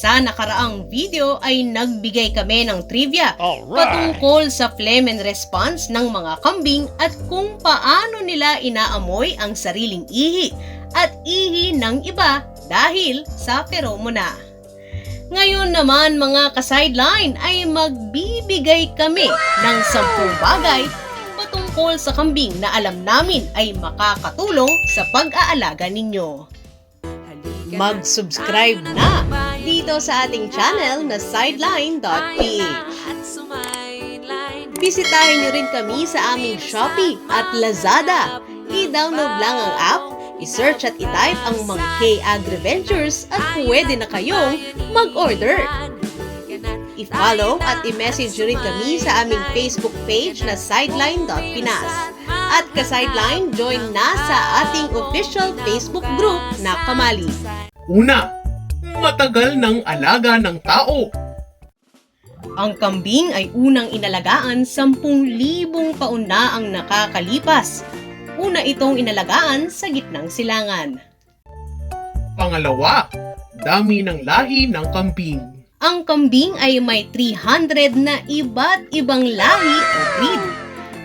Sa nakaraang video ay nagbigay kami ng trivia Alright. patungkol sa phlegm and response ng mga kambing at kung paano nila inaamoy ang sariling ihi at ihi ng iba dahil sa pheromona. Ngayon naman mga ka-sideline ay magbibigay kami ng 10 bagay patungkol sa kambing na alam namin ay makakatulong sa pag-aalaga ninyo. Mag-subscribe na dito sa ating channel na sideline.ph. Bisitahin niyo rin kami sa aming Shopee at Lazada. I-download lang ang app, i-search at i-type ang mga K-Agriventures at pwede na kayong mag-order. I-follow at i-message nyo rin kami sa aming Facebook page na sideline.pinas. At ka-sideline, join na sa ating official Facebook group na Kamali. Una, matagal ng alaga ng tao. Ang kambing ay unang inalagaan 10,000 taon na ang nakakalipas. Una itong inalagaan sa gitnang silangan. Pangalawa, dami ng lahi ng kambing. Ang kambing ay may 300 na iba't ibang lahi o breed.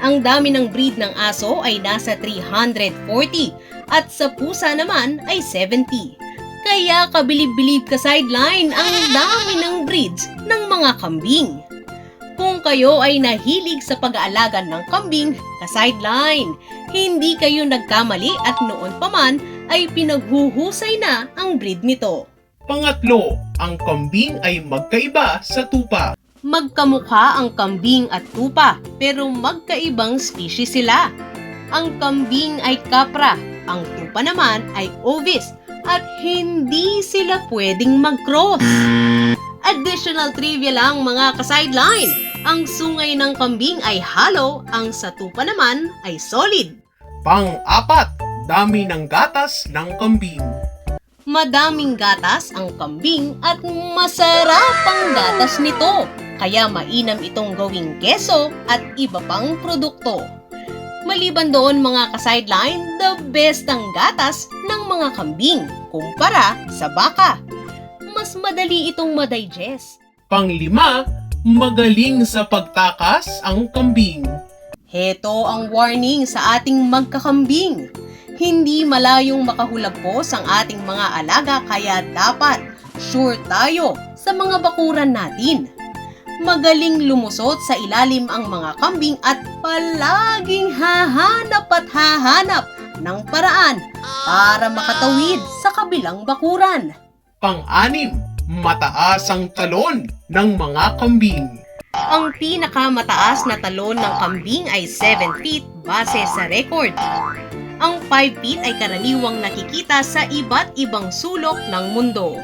Ang dami ng breed ng aso ay nasa 340 at sa pusa naman ay 70. Kaya kabilib-bilib ka sideline ang dami ng breeds ng mga kambing. Kung kayo ay nahilig sa pag-aalaga ng kambing, ka-sideline, hindi kayo nagkamali at noon pa man ay pinaghuhusay na ang breed nito. Pangatlo, ang kambing ay magkaiba sa tupa. Magkamukha ang kambing at tupa, pero magkaibang species sila. Ang kambing ay kapra, ang tupa naman ay ovis, at hindi sila pwedeng mag-cross. Additional trivia lang mga ka-sideline. Ang sungay ng kambing ay hollow, ang sa tupa naman ay solid. Pang-apat, dami ng gatas ng kambing. Madaming gatas ang kambing at masarap ang gatas nito. Kaya mainam itong gawing keso at iba pang produkto. Maliban doon mga ka-sideline, the best ang gatas ng mga kambing kumpara sa baka. Mas madali itong madigest. Panglima, magaling sa pagtakas ang kambing. Heto ang warning sa ating magkakambing. Hindi malayong makahulagpos ang ating mga alaga kaya dapat sure tayo sa mga bakuran natin. Magaling lumusot sa ilalim ang mga kambing at palaging hahanap at hahanap ng paraan para makatawid sa kabilang bakuran. Pang-anim, mataas ang talon ng mga kambing. Ang pinakamataas na talon ng kambing ay 7 feet base sa record. Ang 5 feet ay karaniwang nakikita sa iba't ibang sulok ng mundo.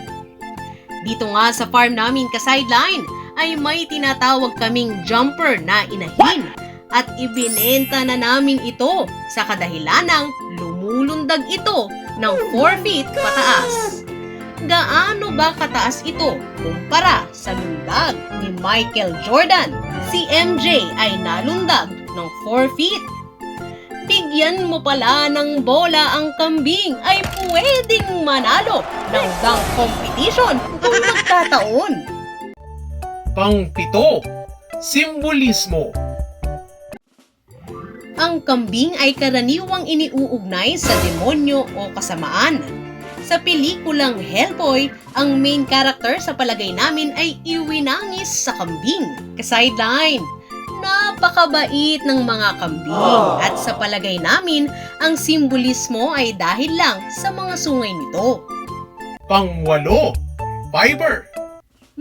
Dito nga sa farm namin ka-sideline ay may tinatawag kaming jumper na inahin at ibinenta na namin ito sa kadahilanang lumulundag ito ng 4 feet pataas. Gaano ba kataas ito kumpara sa lundag ni Michael Jordan? Si MJ ay nalundag ng 4 feet. Bigyan mo pala ng bola ang kambing ay pwedeng manalo ng dunk competition kung magkataon. Pang-pito, simbolismo. Ang kambing ay karaniwang iniuugnay sa demonyo o kasamaan. Sa pelikulang Hellboy, ang main character sa palagay namin ay iwinangis sa kambing. Ka-sideline, napakabait ng mga kambing at sa palagay namin, ang simbolismo ay dahil lang sa mga sungay nito. Pangwalo, fiber.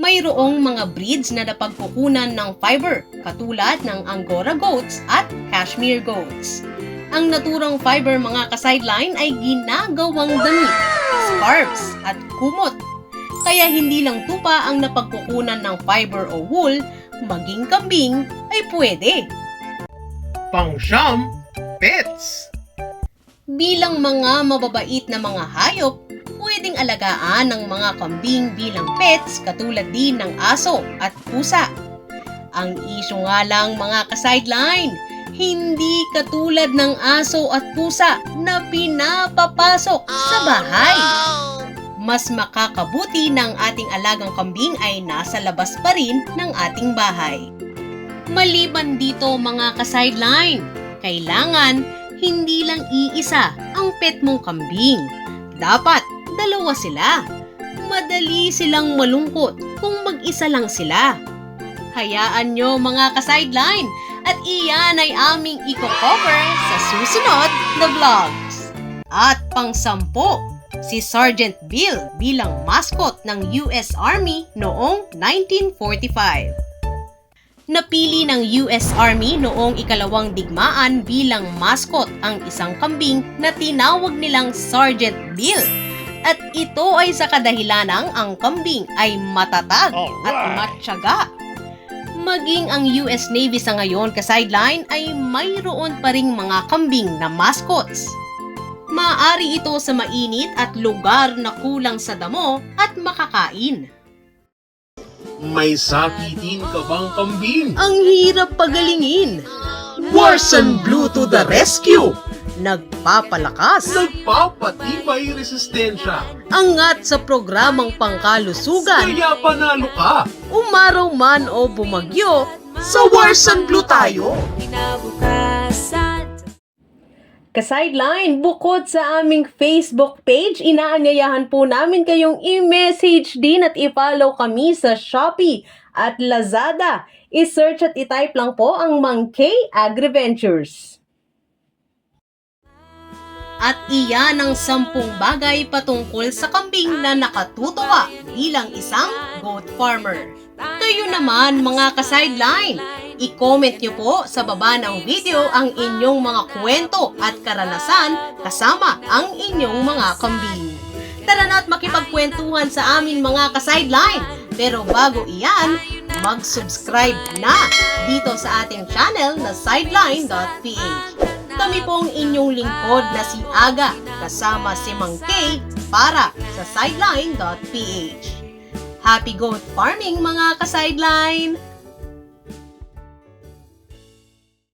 Mayroong mga breeds na napagkukunan ng fiber katulad ng Angora goats at Kashmir goats. Ang naturang fiber mga ka-sideline ay ginagawang damit, scarves at kumot. Kaya hindi lang tupa ang napagkukunan ng fiber o wool, maging kambing ay pwede. Pangsyam, pets. Bilang mga mababait na mga hayop, pwedeng alagaan ng mga kambing bilang pets katulad din ng aso at pusa. Ang isyo nga lang mga ka-sideline, hindi katulad ng aso at pusa na pinapapasok sa bahay. mas makakabuti ng ating alagang kambing ay nasa labas pa rin ng ating bahay. Maliban dito mga ka-sideline, kailangan hindi lang iisa ang pet mong kambing. Dapat dalawa sila. Madali silang malungkot kung mag-isa lang sila. Hayaan nyo mga ka-sideline at iyan ay aming i-cover sa susunod na vlogs. At pang-sampo, si Sergeant Bill bilang mascot ng US Army noong 1945. Napili ng US Army noong ikalawang digmaan bilang mascot ang isang kambing na tinawag nilang Sergeant Bill. At ito ay sa kadahilanang ang kambing ay matatag at matyaga. Maging ang US Navy sa ngayon ka-sideline ay mayroon pa ring mga kambing na mascots. Maaari ito sa mainit at lugar na kulang sa damo at makakain. May sakitin ka bang kambing? Ang hirap pagalingin. Warsan Blue to the rescue! Nagpapalakas. Nagpapatibay resistensya. Angat sa programang pangkalusugan. Kaya panalo ka! Umaraw man o bumagyo, Sa Warsan Blue tayo! kinabukasan. Ka-sideline, bukod sa aming Facebook page, inaanyayahan po namin kayong i-message din at i-follow kami sa Shopee at Lazada. I-search at i-type lang po ang Mang K Agriventures. At iyan ang sampung bagay patungkol sa kambing na nakatutuwa bilang isang goat farmer. Kayo naman mga ka-sideline, i-comment nyo po sa baba ng video ang inyong mga kwento at karanasan kasama ang inyong mga kambing. Tara na at makipagkwentuhan sa amin mga ka-sideline. Pero bago iyan, mag-subscribe na dito sa ating channel na sideline.ph. Kami pong inyong lingkod na si Aga kasama si Mang Kay para sa sideline.ph. Happy goat farming mga ka-sideline!